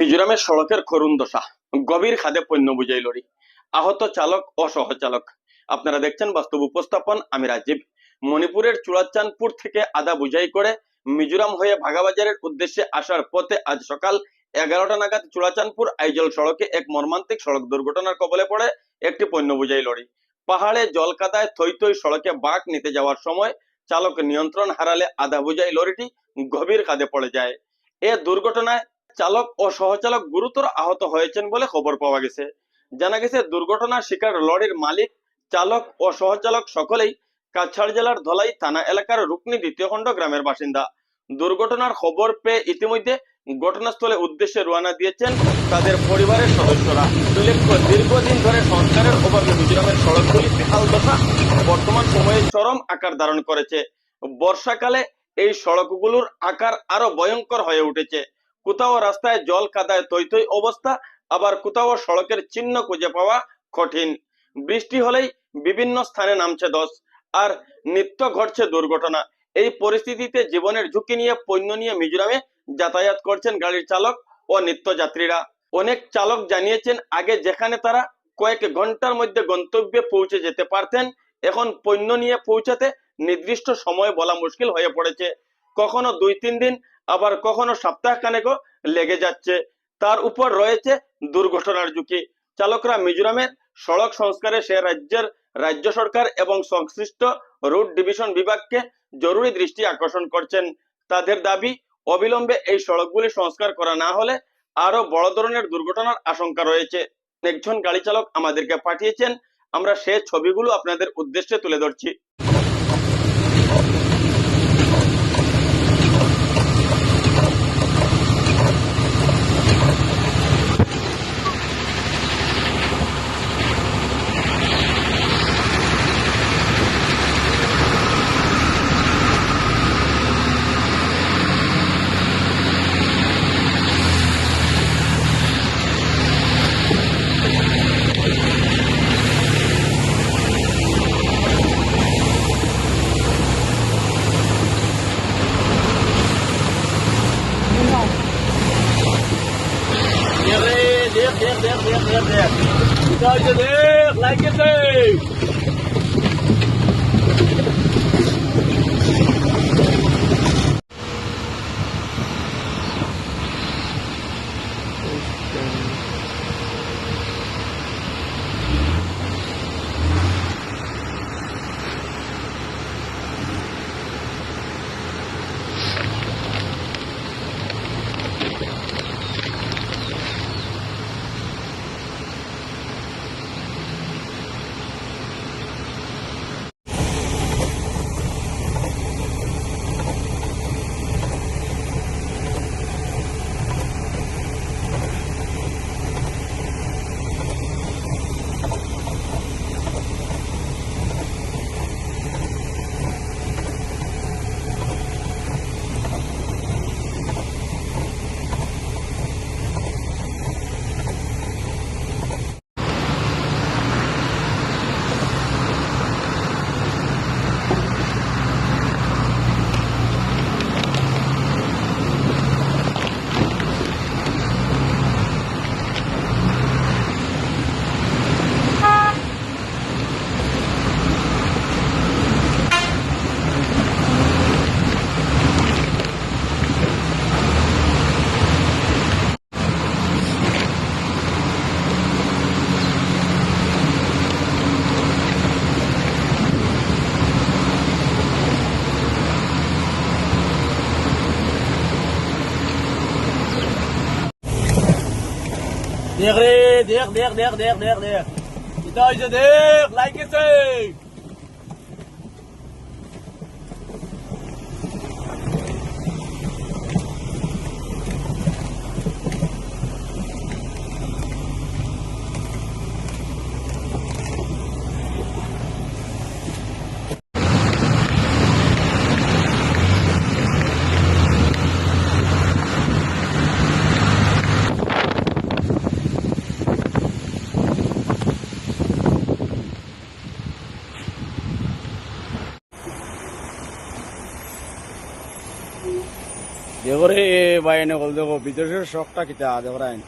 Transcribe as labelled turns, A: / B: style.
A: মিজোরামের সড়কের করুণ দশা। গভীর খাদে পণ্য বুঝাই লরি আহত চালক ও সহচালক আপনারা দেখছেন বাস্তব উপস্থাপন, আমি রাজীব। মণিপুরের চুড়াচাঁদপুর থেকে আদা বুঝাই করে মিজোরাম হয়ে ভাগাবাজারের উদ্দেশ্যে আসার পথে আজ সকাল এগারোটা নাগাদ চুড়াচাঁদপুর আইজল সড়কে এক মর্মান্তিক সড়ক দুর্ঘটনার কবলে পড়ে একটি পণ্য বুঝাই লরি পাহাড়ে জল কাদায় থই থই সড়কে বাঁক নিতে যাওয়ার সময় চালক নিয়ন্ত্রণ হারালে আদা বুঝাই লরিটি গভীর খাদে পড়ে যায়। এ দুর্ঘটনায় চালক ও সহচালক গুরুতর আহত হয়েছেন বলে খবর পাওয়া গেছে। জানা গেছে, দুর্ঘটনার শিকার লরির মালিক, চালক ও সহচালক সকলেই কাছাড় জেলার ধলাই থানা এলাকার রুকনি দ্বিতীয় খণ্ড গ্রামের বাসিন্দা। দুর্ঘটনার খবর পেয়ে ইতিমধ্যে ঘটনাস্থলে উদ্দেশ্যে রওনা দিয়েছেন তাদের পরিবারের সদস্যরা। উল্লেখ্য, দীর্ঘদিন ধরে সংস্কারের অভাবে মিজোরামের সড়কগুলি বেহাল দশা বর্তমান সময়ে চরম আকার ধারণ করেছে। বর্ষাকালে এই সড়কগুলোর আকার আরও ভয়ঙ্কর হয়ে উঠেছে। কোথাও রাস্তায় জল কাদায় তৈ তৈ অবস্থা, আবার কোথাও সড়কের চিহ্ন খুঁজে পাওয়া কঠিন। বৃষ্টি হলেই বিভিন্ন স্থানে নামছে দশ, আর নিত্য ঘটছে দুর্ঘটনা। এই পরিস্থিতিতে জীবনের ঝুঁকি নিয়ে পণ্য নিয়ে মিজোরামে যাতায়াত করছেন গাড়ির চালক ও নিত্যযাত্রীরা। অনেক চালক জানিয়েছেন, আগে যেখানে তারা কয়েক ঘণ্টার মধ্যে গন্তব্যে পৌঁছে যেতে পারতেন, এখন পণ্য নিয়ে পৌঁছাতে নির্দিষ্ট সময় বলা মুশকিল হয়ে পড়েছে। কখনো দুই, তিন দিন, আবার কখনো সপ্তাহ খানেকও লেগে যাচ্ছে। তার উপর রয়েছে দুর্ঘটনার ঝুঁকি। চালকরা মিজোরামের সড়ক সংস্কারে সে রাজ্যের রাজ্য সরকার এবং সংশ্লিষ্ট রুট ডিভিশন বিভাগকে জরুরি দৃষ্টি আকর্ষণ করছেন। তাদের দাবি, অবিলম্বে এই সড়কগুলি সংস্কার করা না হলে আরও বড় ধরনের দুর্ঘটনার আশঙ্কা রয়েছে। একজন গাড়ি চালক আমাদেরকে পাঠিয়েছেন। আমরা সে ছবিগুলো আপনাদের উদ্দেশ্যে তুলে ধরছি।
B: দেখ, দেখ, দেখ, দেখ, দেখ। কোথায় দেখ, লাইকে দেখ। দেখ রে, দেখ, দেখ, দেখ, দেখ, দেখ, দেখ। কোথায় হয়েছে দেখ, লাইকে দেখ। দেখো দেখরে বাইনে গল দেখো বিদেশের শখটা কিতা দেখো দেখরাইন